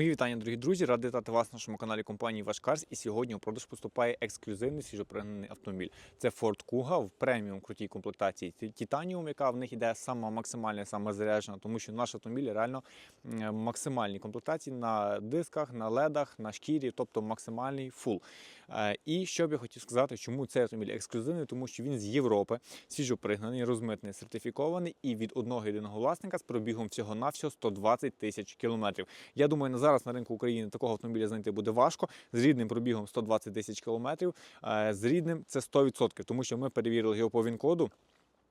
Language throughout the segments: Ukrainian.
Мої вітання, дорогі друзі. Радий вітати вас на нашому каналі компанії Вашкарс. І сьогодні у продаж поступає ексклюзивний свіжопригнаний автомобіль. Це Ford Kuga в преміум крутій комплектації Titanium, яка в них іде сама максимальна, сама заряджена, тому що наш автомобіль реально максимальні комплектації на дисках, на ледах, на шкірі, тобто максимальний фул. Е, І що б я хотів сказати, чому цей автомобіль ексклюзивний, тому що він з Європи, свіжопригнаний, розмитний, сертифікований і від одного єдиного власника з пробігом всього навсього 120 тисяч кілометрів. Я думаю, на зараз на ринку України такого автомобіля знайти буде важко. З рідним пробігом 120 тисяч кілометрів. е, З рідним це 100%, тому що ми перевірили його по він-коду.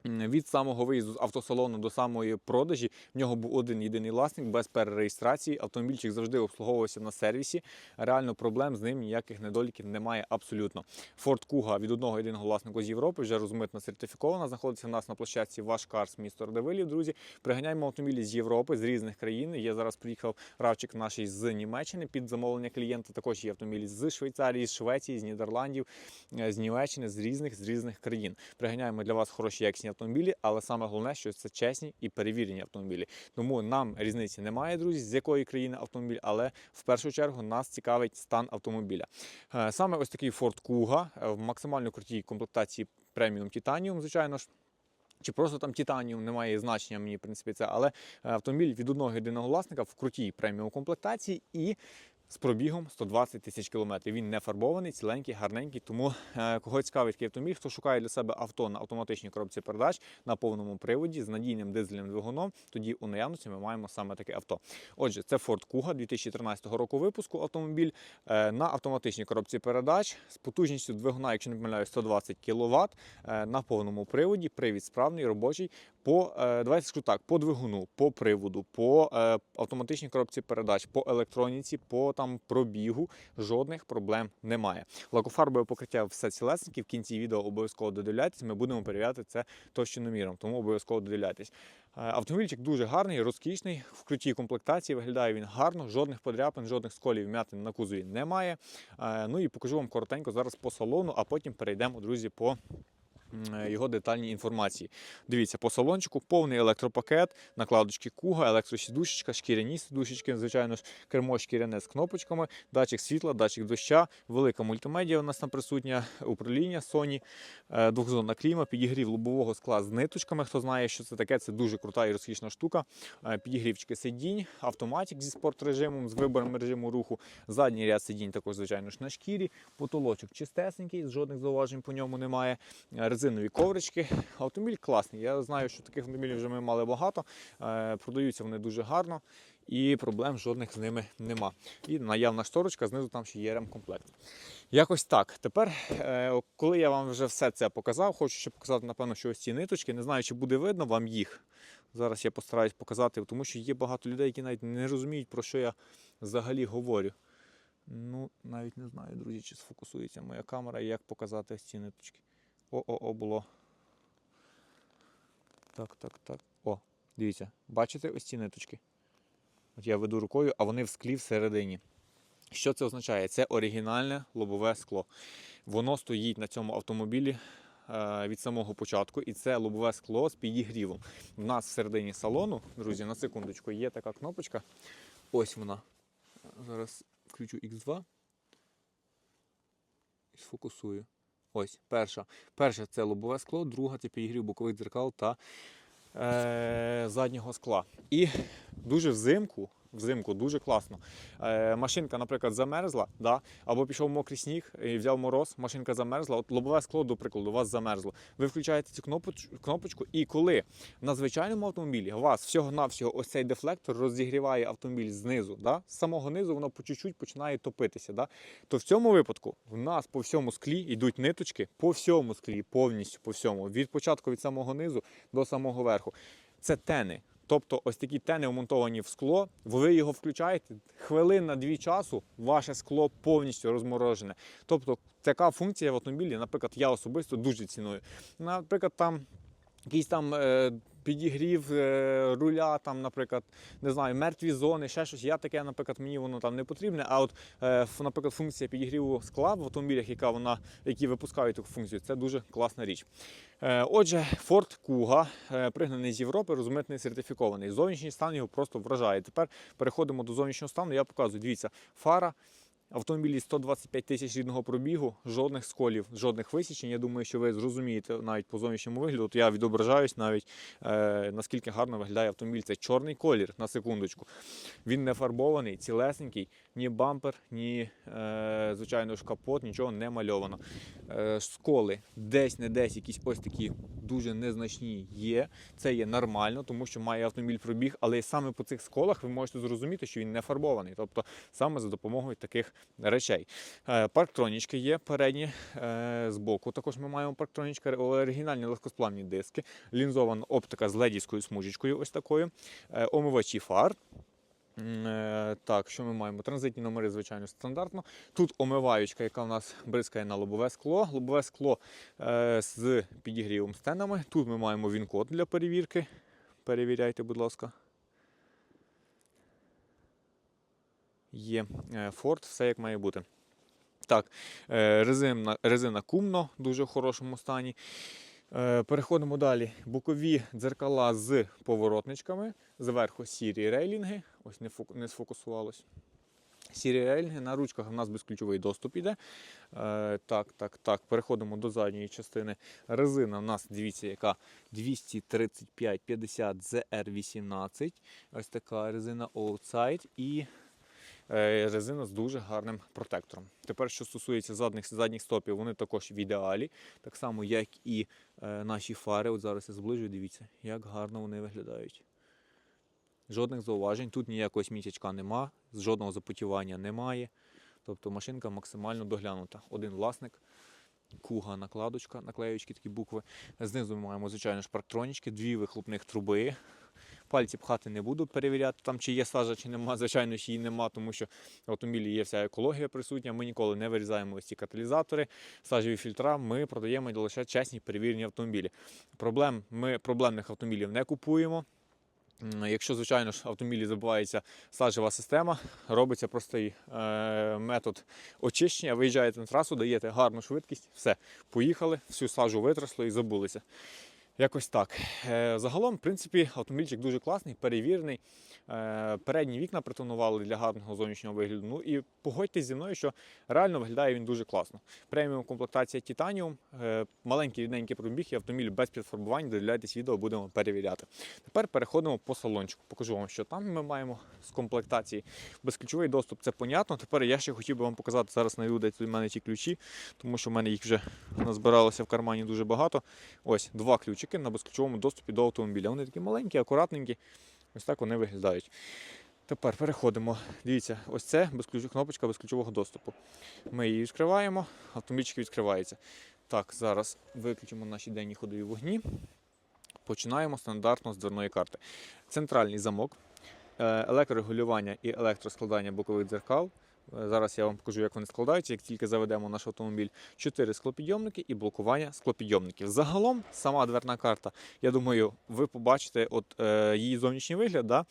Від самого виїзду з автосалону до самої продажі в нього був один єдиний власник без перереєстрації. Автомобільчик завжди обслуговувався на сервісі. Реально проблем з ним ніяких недоліків немає абсолютно. Ford Kuga від одного єдиного власника з Європи вже розмитно сертифікована. Знаходиться в нас на площадці Ваш Карс місто Родовилів. Друзі, приганяємо автомобілі з Європи, з різних країн. Я зараз приїхав равчик наш з Німеччини під замовлення клієнта. Також є автомобілі з Швейцарії, з Швеції, з Нідерландів, е, з Німеччини, з різних з різних країн. Приганяємо для вас хороші якісні автомобілі, але саме головне, що це чесні і перевірені автомобілі. Тому нам різниці немає, друзі, з якої країни автомобіль, але в першу чергу нас цікавить стан автомобіля. Е, Саме ось такий Ford Kuga е, в максимально крутій комплектації преміум Titanium, звичайно ж. Чи просто там Титаніум немає значення мені, в принципі, це, але е, автомобіль від одного єдиного власника в крутій преміум комплектації і з пробігом 120 тисяч кілометрів. Він не фарбований, ціленький, гарненький. Тому е, кого цікавить такий автомобіль, хто шукає для себе авто на автоматичній коробці передач на повному приводі з надійним дизельним двигуном, тоді у наявності ми маємо саме таке авто. Отже, це Ford Kuga 2013 року випуску автомобіль е, на автоматичній коробці передач з потужністю двигуна, якщо не помиляю, 120 кВт е, на повному приводі. Привід справний, робочий. По е, давайте скажу так, по двигуну, по приводу, по е, автоматичній коробці передач, по електроніці, по там пробігу жодних проблем немає. Лакофарбове покриття все цілесеньке. В кінці відео обов'язково додивляйтесь. Ми будемо перевіряти це товщиноміром, тому обов'язково додивляйтесь. Е, Автомобільчик дуже гарний, розкішний, в крутій комплектації. Виглядає він гарно, жодних подряпин, жодних сколів вмятин на кузові немає. Ну і покажу вам коротенько зараз по салону, а потім перейдемо, друзі, по його детальній інформації. Дивіться, по салончику повний електропакет, накладочки куга, електросідушечка, шкіряні сідушечки, звичайно ж, кермо шкіряне з кнопочками, датчик світла, датчик доща, велика мультимедіа у нас там присутня, управління Sony, е, двохзонна кліма, підігрів лобового скла з ниточками. Хто знає, що це таке, це дуже крута і розкішна штука. Е, Підігрівчики сидінь, автоматик зі спорт режимом, з вибором режиму руху, задній ряд сидінь також, звичайно ж, на шкірі, потолочок чистесенький, жодних зауважень по ньому немає. Резинові коврички. Автомобіль класний. Я знаю, що таких автомобілів вже ми мали багато. Е, Продаються вони дуже гарно і проблем жодних з ними нема. І наявна шторочка, знизу там ще є ремкомплект. Якось так. Тепер, е, коли я вам вже все це показав, хочу ще показати, напевно, що ось ці ниточки. Не знаю, чи буде видно вам їх. Зараз я постараюсь показати, тому що є багато людей, які навіть не розуміють, про що я взагалі говорю. Ну, навіть не знаю, друзі, чи сфокусується моя камера і як показати ці ниточки. О-о-о, було. Так, так, так. О, дивіться, бачите ось ці ниточки? От я веду рукою, а вони в склі всередині. Що це означає? Це оригінальне лобове скло. Воно стоїть на цьому автомобілі е, від самого початку, і це лобове скло з підігрівом. У нас всередині салону, друзі, на секундочку, є така кнопочка. Ось вона. Зараз включу X2 і сфокусую. Ось, перша. Перша це лобове скло, друга це підігрів бокових дзеркал та е, заднього скла. І дуже взимку, взимку дуже класно. Е, машинка, наприклад, замерзла, да? або пішов мокрий сніг і взяв мороз, машинка замерзла. От лобове скло, до прикладу, у вас замерзло. Ви включаєте цю кнопоч- кнопочку, і коли на звичайному автомобілі у вас всього-навсього ось цей дефлектор розігріває автомобіль знизу, да? з самого низу воно по чуть-чуть починає топитися. Да? То в цьому випадку в нас по всьому склі йдуть ниточки, по всьому склі, повністю по всьому, від початку від самого низу до самого верху. Це тени. Тобто ось такі тени вмонтовані в скло, ви його включаєте, хвилин на дві часу, ваше скло повністю розморожене. Тобто така функція в автомобілі, наприклад, я особисто дуже ціную. Наприклад, там якийсь там е, підігрів е, руля, там, наприклад, не знаю, мертві зони, ще щось. Я таке, наприклад, мені воно там не потрібне. А от, е, наприклад, функція підігріву скла в автомобілях, яка вона, які випускають таку функцію, це дуже класна річ. Отже, Ford Kuga, пригнаний з Європи, розмитний сертифікований. Зовнішній стан його просто вражає. Тепер переходимо до зовнішнього стану. Я показую, дивіться, фара. Автомобілі 125 тисяч рідного пробігу, жодних сколів, жодних висічень. Я думаю, що ви зрозумієте навіть по зовнішньому вигляду. От я відображаюсь навіть е, наскільки гарно виглядає автомобіль. Це чорний колір на секундочку. Він не фарбований, цілесенький, ні бампер, ні е, звичайно ж капот, нічого не мальовано. Е, сколи десь не десь якісь ось такі дуже незначні є. Це є нормально, тому що має автомобіль пробіг, але саме по цих сколах ви можете зрозуміти, що він не фарбований. Тобто саме за допомогою таких речей. Е, Парктронічки є передні е, збоку. Також ми маємо парктронічки, оригінальні легкосплавні диски, лінзована оптика з ледівською смужечкою, ось такою, е, омивачі фар. Так, що ми маємо? Транзитні номери, звичайно, стандартно. Тут омиваючка, яка у нас бризкає на лобове скло. Лобове скло е, з підігрівом стенами. Тут ми маємо він-код для перевірки. Перевіряйте, будь ласка. Є е, Ford, все як має бути. Так, е, резина, резина кумно, дуже в хорошому стані. Е, Переходимо далі. Бокові дзеркала з поворотничками. Зверху сірі рейлінги. Ось не, фоку- не сфокусувалось. Сірі рейлінги. На ручках у нас безключовий доступ іде. Так, так, так. Переходимо до задньої частини. Резина у нас, дивіться, яка 235-50 ZR18. Ось така резина Outside і резина з дуже гарним протектором. Тепер, що стосується задніх, задніх стопів, вони також в ідеалі, так само, як і е, наші фари. От зараз я зближую, дивіться, як гарно вони виглядають. Жодних зауважень, тут ніякого смітячка нема, жодного запотівання немає. Тобто машинка максимально доглянута. Один власник, куга, накладочка, наклеючки, такі букви. Знизу ми маємо, звичайно, ж парктронічки, дві вихлопних труби. Пальці пхати не буду перевіряти, там чи є сажа, чи нема. Звичайно, що її нема, тому що в автомобілі є вся екологія присутня. Ми ніколи не вирізаємо ось ці каталізатори, сажеві фільтра. Ми продаємо лише чесні перевірені автомобілі. Проблем, ми проблемних автомобілів не купуємо. Якщо, звичайно ж, автомобілі забувається сажева система, робиться простий е, метод очищення, виїжджаєте на трасу, даєте гарну швидкість, все, поїхали, всю сажу витрасли і забулися. Якось так. Е, загалом, в принципі, автомобільчик дуже класний, перевірений. Е, передні вікна притонували для гарного зовнішнього вигляду. Ну і погодьтесь зі мною, що реально виглядає він дуже класно. Преміум комплектація Titanium, е, маленький рідненький пробіг і автомобіль без підфарбувань. Додивляйтесь відео, будемо перевіряти. Тепер переходимо по салончику. Покажу вам, що там ми маємо з комплектації. Безключовий доступ, це понятно. Тепер я ще хотів би вам показати зараз на де у мене ті ключі, тому що в мене їх вже назбиралося в кармані дуже багато. Ось два ключики на безключовому доступі до автомобіля. Вони такі маленькі, акуратненькі. Ось так вони виглядають. Тепер переходимо. Дивіться, ось це безключ... кнопочка безключового доступу. Ми її відкриваємо, автомобільчик відкривається. Так, зараз виключимо наші денні ходові вогні. Починаємо стандартно з дверної карти. Центральний замок, е, електрорегулювання і електроскладання бокових дзеркал. Е, Зараз я вам покажу, як вони складаються, як тільки заведемо наш автомобіль. Чотири склопідйомники і блокування склопідйомників. Загалом, сама дверна карта, я думаю, ви побачите от, е, її зовнішній вигляд, да?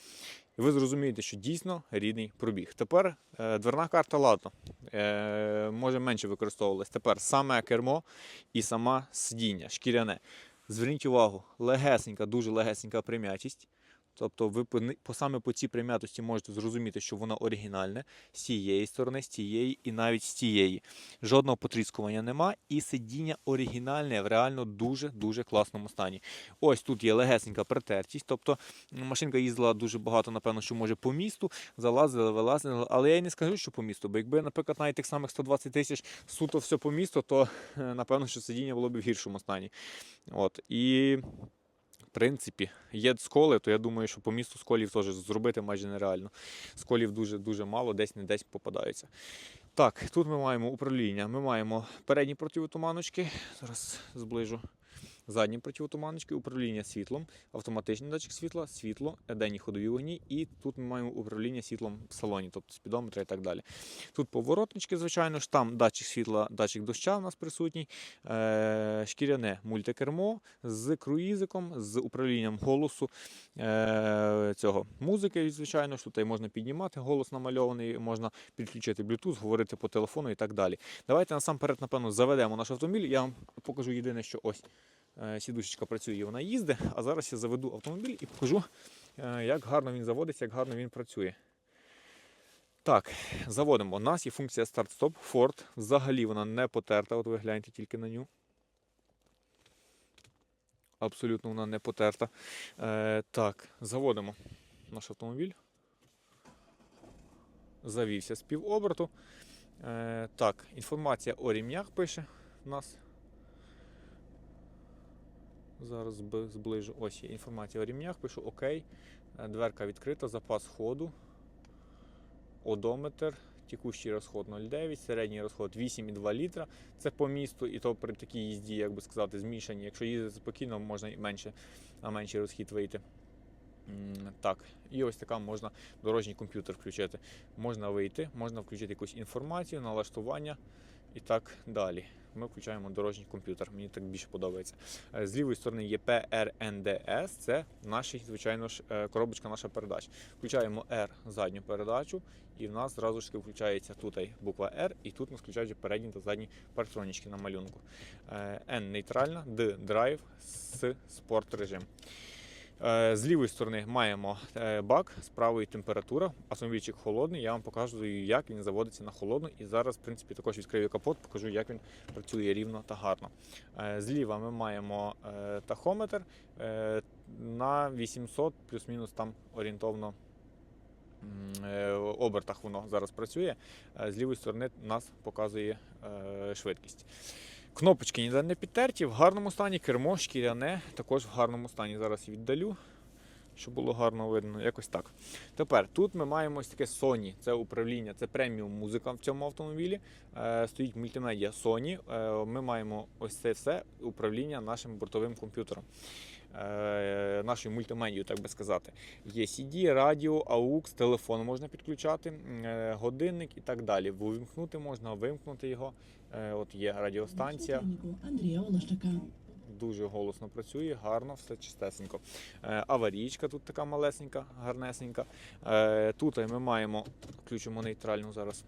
і ви зрозумієте, що дійсно рідний пробіг. Тепер е, дверна карта ладно, е, може менше використовувалась. Тепер саме кермо і сама сидіння, шкіряне. Зверніть увагу, легесенька, дуже легесенька прим'ятість. Тобто ви саме по цій прим'ятості можете зрозуміти, що воно оригінальне з цієї сторони, з цієї і навіть з цієї. Жодного потріскування нема, і сидіння оригінальне в реально дуже-дуже класному стані. Ось тут є легесенька притертість, тобто машинка їздила дуже багато, напевно, що може по місту, залазила, вилазила, але я й не скажу, що по місту, бо якби, наприклад, навіть тих самих 120 тисяч суто все по місту, то е, напевно, що сидіння було б в гіршому стані. От. І принципі, є сколи, то я думаю, що по місту сколів теж зробити майже нереально. Сколів дуже дуже мало, десь не десь попадаються. Так, тут ми маємо управління. Ми маємо передні противотуманочки. Зараз зближу. Задні противотуманочки, управління світлом, автоматичний датчик світла, світло, денні ходові вогні, і тут ми маємо управління світлом в салоні, тобто спідометри і так далі. Тут поворотнички, звичайно ж, там датчик світла, датчик доща у нас присутній, е, шкіряне мультикермо з круїзиком, з управлінням голосу е, цього музики, звичайно ж, тут можна піднімати голос намальований, можна підключити Bluetooth, говорити по телефону і так далі. Давайте насамперед, напевно, заведемо наш автомобіль. Я вам покажу єдине, що ось сідушечка працює, і вона їздить. А зараз я заведу автомобіль і покажу, е, як гарно він заводиться, як гарно він працює. Так, заводимо. У нас є функція старт-стоп. Ford. Взагалі вона не потерта. От ви гляньте тільки на ню. Абсолютно вона не потерта. Е, так, заводимо наш автомобіль. Завівся з півоберту. Е, так, інформація о рівнях пише у нас. Зараз зближу. Ось є інформація о рівнях. Пишу ОК. Е, Дверка відкрита, запас ходу, одометр, текущий розход 0,9, середній розход 8,2 літра. Це по місту, і то при такій їзді, як би сказати, змішані. Якщо їздити спокійно, можна і менше, на менший розхід вийти. Так, і ось така можна дорожній комп'ютер включити. Можна вийти, можна включити якусь інформацію, налаштування і так далі. Ми включаємо дорожній комп'ютер. Мені так більше подобається. Е, З лівої сторони є PRNDS, це наш, звичайно ж, е, коробочка наша передач. Включаємо R задню передачу, і в нас зразу ж включається тут буква R, і тут нас включаються передні та задні партронічки на малюнку. Е, N нейтральна, D драйв, S спорт режим. Е, З лівої сторони маємо е, бак, з правої температура. Автомобільчик холодний. Я вам покажу, як він заводиться на холодну. І зараз, в принципі, також відкрию капот, покажу, як він працює рівно та гарно. Е, Зліва ми маємо тахометр на 800 плюс-мінус там орієнтовно. Обертах воно зараз працює. З лівої сторони нас показує швидкість. Кнопочки ніде не підтерті, в гарному стані, кермо шкіряне, також в гарному стані. Зараз віддалю, щоб було гарно видно. Якось так. Тепер тут ми маємо ось таке Sony, це управління, це преміум музика в цьому автомобілі. Е, стоїть мультимедіа Sony. Е, ми маємо ось це все управління нашим бортовим комп'ютером. Е, нашою мультимедією, так би сказати. Є CD, радіо, AUX, телефон можна підключати, е, годинник і так далі. Вимкнути можна, вимкнути його. Е, От є радіостанція, Андрія Олещака. дуже голосно працює, гарно, все чистесенько. Аварійка тут така малесенька, гарнесенька. Тут ми маємо, включимо нейтральну зараз.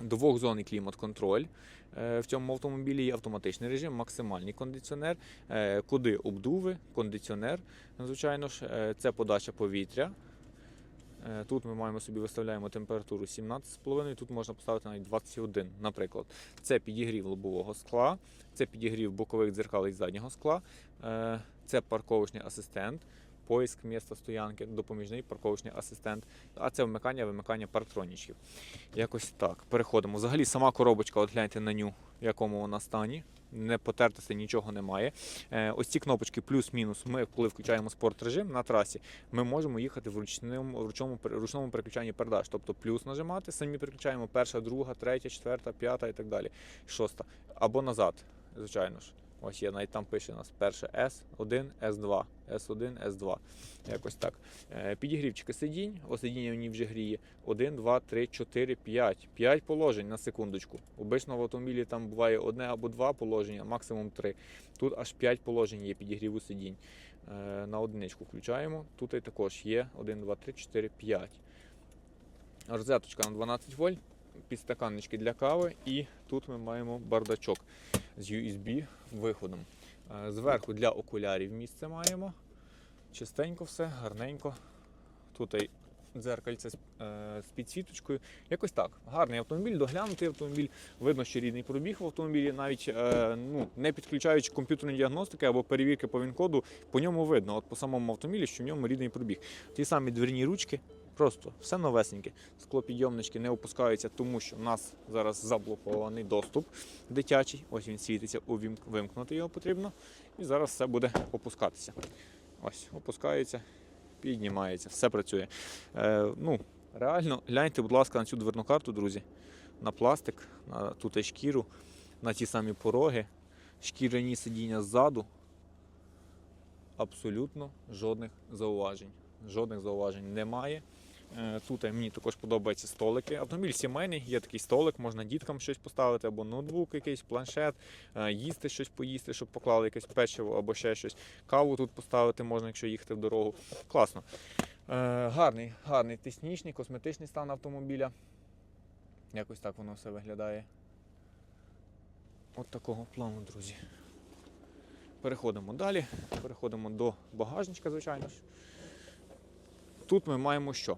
Двохзонний клімат-контроль. Е, В цьому автомобілі є автоматичний режим, максимальний кондиціонер, е, куди обдуви, кондиціонер. Звичайно ж, Е, це подача повітря. Тут ми маємо собі виставляємо температуру 17,5, тут можна поставити навіть 21, наприклад. Це підігрів лобового скла, це підігрів бокових дзеркал і заднього скла, це парковочний асистент, поиск міста стоянки, допоміжний парковочний асистент, а це вмикання вимикання парктронічків. Якось так. Переходимо. Взагалі сама коробочка, от гляньте на ню, в якому вона стані. Не потертися нічого немає. Е, ось ці кнопочки плюс-мінус. Ми, коли включаємо спорт режим на трасі, ми можемо їхати в ручному, ручному, ручному переключанні передач. Тобто плюс нажимати, самі переключаємо перша, друга, третя, четверта, п'ята і так далі. Шоста. Або назад, звичайно ж. Ось є, навіть там пише у нас перше S1, S2, S1, S2. Якось так. Е, Підігрівчики сидінь, о сидіння мені вже гріє. 1, 2, 3, 4, 5. 5 положень на секундочку. Обично в автомобілі там буває одне або два положення, максимум 3. Тут аж 5 положень є підігріву сидінь. Е, На одиничку включаємо. Тут також є 1, 2, 3, 4, 5. Розеточка на 12 вольт, підстаканнички для кави, і тут ми маємо бардачок з USB виходом. Е, Зверху для окулярів місце маємо. Чистенько все, гарненько. Тут і дзеркальце з, е, підсвіточкою. Якось так. Гарний автомобіль, доглянутий автомобіль. Видно, що рідний пробіг в автомобілі, навіть е, ну, не підключаючи комп'ютерної діагностики або перевірки по ВІН-коду, по ньому видно, от по самому автомобілі, що в ньому рідний пробіг. Ті самі дверні ручки, Просто все новесеньке. Склопідйомнички не опускаються, тому що в нас зараз заблокований доступ дитячий. Ось він світиться, вимкнути його потрібно. І зараз все буде опускатися. Ось, опускається, піднімається, все працює. Е, ну, реально, гляньте, будь ласка, на цю дверну карту, друзі. На пластик, на тут шкіру, на ті самі пороги, шкіряні сидіння ззаду. абсолютно жодних зауважень. Жодних зауважень немає. Е, Тут мені також подобаються столики. Автомобіль сімейний, є такий столик, можна діткам щось поставити, або ноутбук, якийсь планшет, е, їсти щось поїсти, щоб поклали якесь печиво або ще щось. Каву тут поставити можна, якщо їхати в дорогу. Класно. Е, Гарний, гарний технічний, косметичний стан автомобіля. Якось так воно все виглядає. От такого плану, друзі. Переходимо далі. Переходимо до багажничка, звичайно ж. Тут ми маємо що?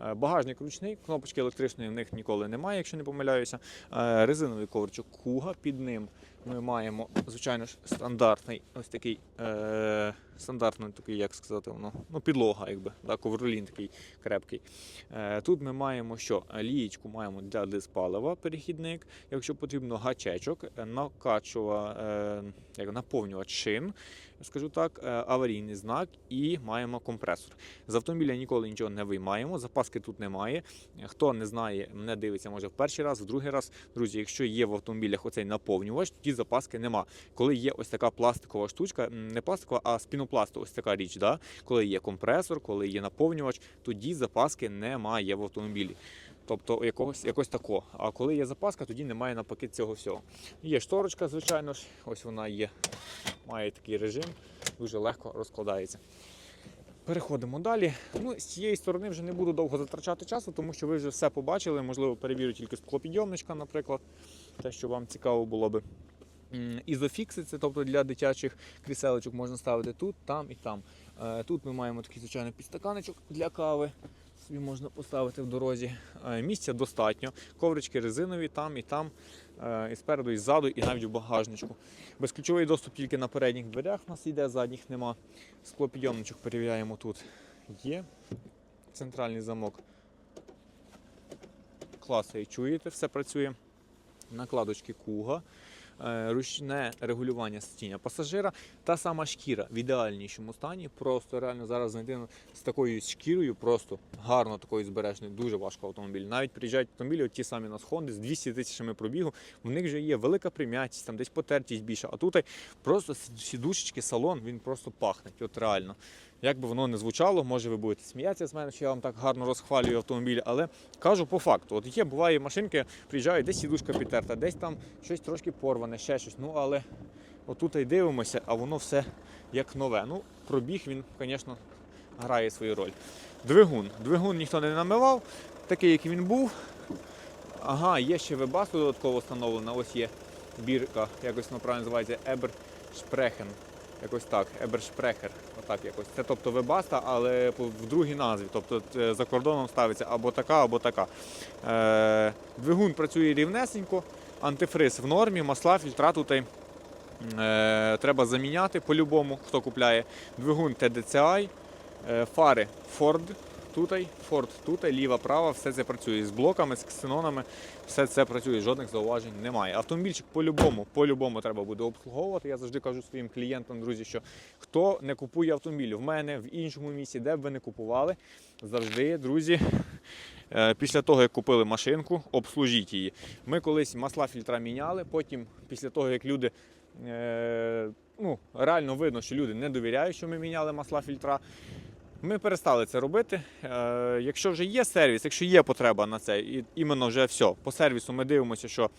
Е, Багажник ручний, кнопочки електричної в них ніколи немає, якщо не помиляюся. Е, Резиновий ковричок Куга. Під ним ми маємо, звичайно ж, стандартний ось такий е, стандартний такий, як сказати, воно, ну, підлога, якби, да, ковролін такий крепкий. Е, тут ми маємо що? Лієчку маємо для диспалива, перехідник, якщо потрібно гачечок, е, накачува, е, як, наповнювач шин, скажу так, е, аварійний знак і маємо компресор. З автомобіля ніколи нічого не виймаємо, запаски тут немає. Хто не знає, мене дивиться, може в перший раз, в другий раз. Друзі, якщо є в автомобілях оцей наповнювач, тоді запаски нема. Коли є ось така пластикова штучка, не пластикова, а з пінопласту, ось така річ. Да? Коли є компресор, коли є наповнювач, тоді запаски немає в автомобілі. Тобто якогось якось такого. А коли є запаска, тоді немає навпаки цього всього. Є шторочка, звичайно ж, ось вона є. Має такий режим, дуже легко розкладається. Переходимо далі. Ну, з цієї сторони вже не буду довго затрачати часу, тому що ви вже все побачили. Можливо, перевірю тільки склопідйомничка, наприклад, те, що вам цікаво було би. Ізофікси, це тобто для дитячих кріселечок можна ставити тут, там і там. Е, Тут ми маємо такий звичайно підстаканечок для кави. Собі можна поставити в дорозі. Е, Місця достатньо. Коврички резинові там і там, е, і спереду, і ззаду, і навіть у багажничку. Безключовий доступ тільки на передніх дверях у нас йде, задніх нема. Склопідйомничок перевіряємо тут. Є. Центральний замок. Класи, чуєте, все працює. Накладочки куга. Е, Ручне регулювання сидіння пасажира, та сама шкіра в ідеальнішому стані. Просто реально зараз знайти з такою шкірою, просто гарно такою збережною, дуже важко автомобіль. Навіть приїжджають автомобілі, от ті самі нас Honda з 200 тисячами пробігу, в них вже є велика прим'ятість, там десь потертість більше. А тут просто сідушечки, салон, він просто пахне. От реально. Як би воно не звучало, може ви будете сміятися з мене, що я вам так гарно розхвалюю автомобіль, але кажу по факту. От є, буває машинки, приїжджають, десь сідушка підтерта, десь там щось трошки порване, ще щось. Ну але отут і дивимося, а воно все як нове. Ну, пробіг він, звісно, грає свою роль. Двигун. Двигун ніхто не намивав, такий, який він був. Ага, є ще вебасу додатково встановлена. Ось є бірка, якось воно правильно називається Ebersprechen. Якось так, Ebersprecher. Отак якось. Це тобто вебаста, але в другій назві. Тобто е, за кордоном ставиться або така, або така. Е, двигун працює рівнесенько, антифриз в нормі, масла, фільтра тут е, треба заміняти по-любому, хто купляє. Двигун TDCi, е, фари Ford тутай, Ford тутай, ліва, права, все це працює з блоками, з ксенонами, все це працює, жодних зауважень немає. Автомобільчик по-любому, по-любому треба буде обслуговувати. Я завжди кажу своїм клієнтам, друзі, що хто не купує автомобіль в мене, в іншому місці, де б ви не купували, завжди, друзі. е, Після того, як купили машинку, обслужіть її. Ми колись масла фільтра міняли, потім, після того, як люди е, ну, реально видно, що люди не довіряють, що ми міняли масла фільтра. Ми перестали це робити. Е, якщо вже є сервіс, якщо є потреба на це, і іменно вже все, по сервісу ми дивимося, що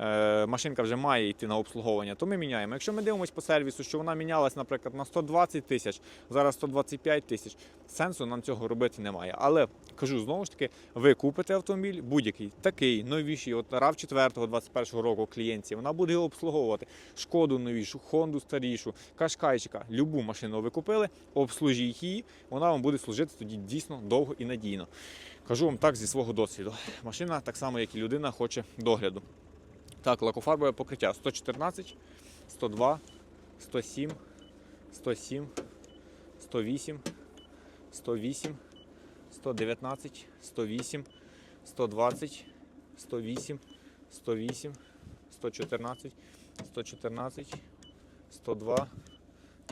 е, машинка вже має йти на обслуговування, то ми міняємо. Якщо ми дивимося по сервісу, що вона мінялась, наприклад, на 120 тисяч, зараз 125 тисяч, сенсу нам цього робити немає. Але кажу знову ж таки, ви купите автомобіль, будь-який такий новіший, от rav 4 21 року клієнтів, вона буде його обслуговувати. Шкоду новішу, Хонду старішу, Кашкайчика, любу машину ви купили, обслужіть її, вона вам буде служити тоді дійсно довго і надійно. Кажу вам так зі свого досвіду. Машина, так само, як і людина, хоче догляду. Так, лакофарбове покриття 114, 102, 107, 107, 108, 108, 119, 108, 120, 108, 108, 114, 114, 102,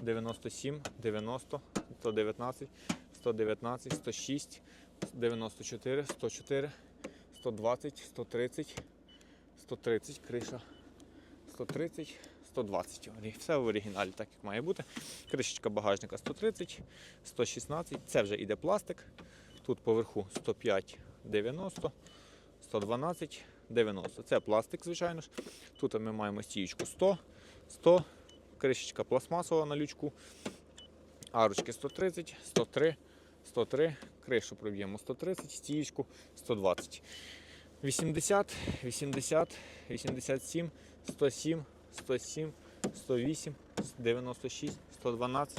97, 90, 119, 119, 106, 94, 104, 120, 130, 130, криша, 130, 120. Все в оригіналі, так як має бути. Кришечка багажника 130, 116. Це вже йде пластик. Тут поверху 105, 90, 112, 90. Це пластик, звичайно ж. Тут ми маємо стіючку 100, 100, кришечка пластмасова на лючку. Арочки 130, 103, 103, кришу проб'ємо 130, стіючку 120. 80, 80, 87, 107, 107, 108, 96, 112,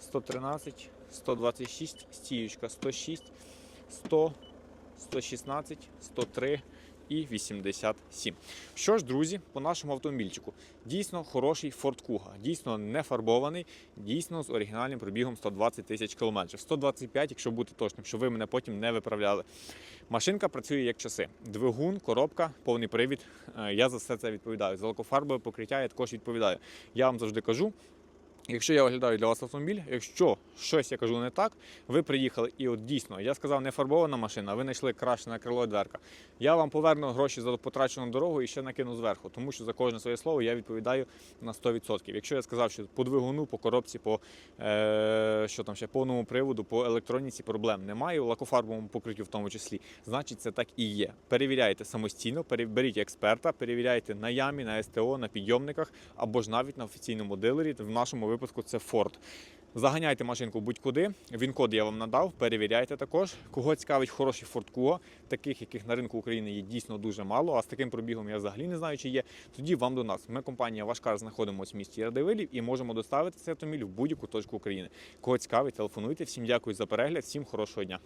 113, 126, стіючка 106, 100, 116, 103 і 87. Що ж, друзі, по нашому автомобільчику. Дійсно хороший Ford Kuga, дійсно не фарбований, дійсно з оригінальним пробігом 120 тисяч кілометрів. 125, якщо бути точним, щоб ви мене потім не виправляли. Машинка працює як часи. Двигун, коробка, повний привід. Е, Я за все це відповідаю. За лакофарбове покриття я також відповідаю. Я вам завжди кажу. Якщо я оглядаю для вас автомобіль, якщо щось я кажу не так, ви приїхали і от дійсно, я сказав, не фарбована машина, ви знайшли краще на крило дверка. Я вам поверну гроші за потрачену дорогу і ще накину зверху, тому що за кожне своє слово я відповідаю на 100%. Якщо я сказав, що по двигуну, по коробці, по е, що там ще повному приводу, по електроніці проблем немає, у лакофарбовому покриттю в тому числі, значить це так і є. Перевіряйте самостійно, переберіть експерта, перевіряйте на ямі, на СТО, на підйомниках або ж навіть на офіційному дилері. В нашому випадку це Ford. Заганяйте машинку будь-куди. Він код я вам надав, перевіряйте також. Кого цікавить хороший Ford Kuga, таких, яких на ринку України є дійсно дуже мало, а з таким пробігом я взагалі не знаю, чи є. Тоді вам до нас. Ми компанія Вашкар знаходимося в місті Радивилів і можемо доставити цей автомобіль в будь-яку точку України. Кого цікавить, телефонуйте. Всім дякую за перегляд, всім хорошого дня.